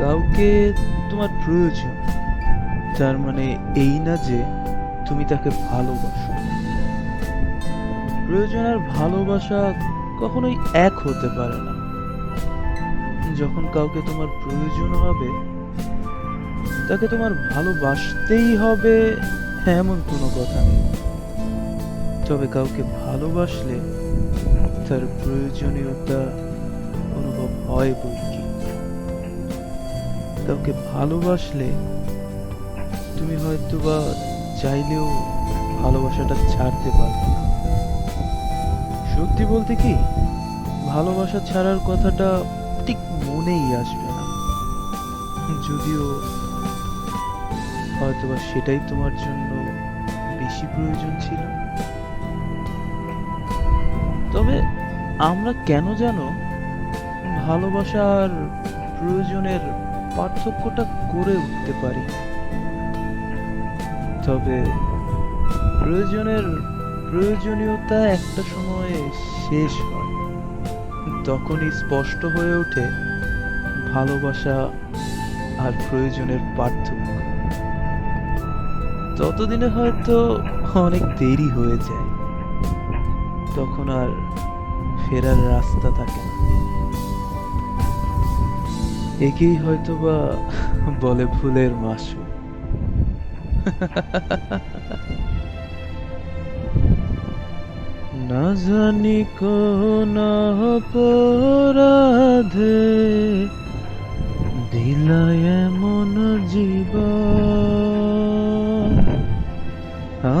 কাউকে তোমার প্রয়োজন, তার মানে এই না যে তুমি তাকে ভালোবাসো। প্রয়োজন আর ভালোবাসা কখনোই এক হতে পারে না। যখন কাউকে তোমার প্রয়োজন হবে, তাকে তোমার ভালোবাসতেই হবে এমন কোনো কথা নেই। তবে কাউকে ভালোবাসলে তার প্রয়োজনীয়তা অনুভব হয় কি কাউকে ভালোবাসলে তুমি হয়তো বা চাইলেও ভালোবাসাটা ছাড়তে পারবে না। সত্যি বলতে কি, ভালোবাসা ছাড়ার কথাটা ঠিক মনেই আসবে না। যদিও হয়তোবা সেটাই তোমার জন্য বেশি প্রয়োজন ছিল। তবে আমরা কেন জানো ভালোবাসা আর প্রয়োজনের পার্থক্যটা করে উঠতে পারি। তবে প্রয়োজনের, প্রয়োজনীয়তা একটা সময়ে শেষ হয়। তখনই স্পষ্ট হয়ে ওঠে ভালোবাসা আর প্রয়োজনের পার্থক্য। ততদিনে হয়তো অনেক দেরি হয়ে যায়। তখন আর ফেরার রাস্তা থাকে না। একেই হয়তো বা বলে ভুলের মাসু। না জানি কোন অপরাধে দিলা এমন জীবন।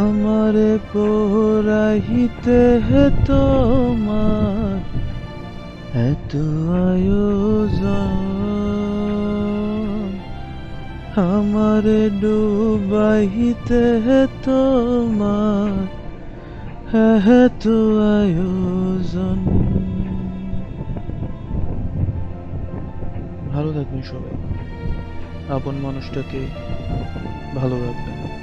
আমারে পোরাহিতে হে তোমার এত আয়োজন। আমারে ডুবাইতে হে তোমার এত আয়োজন ভালো থাকবেন সবাই। আপন মানুষটাকে ভালো রাখবেন।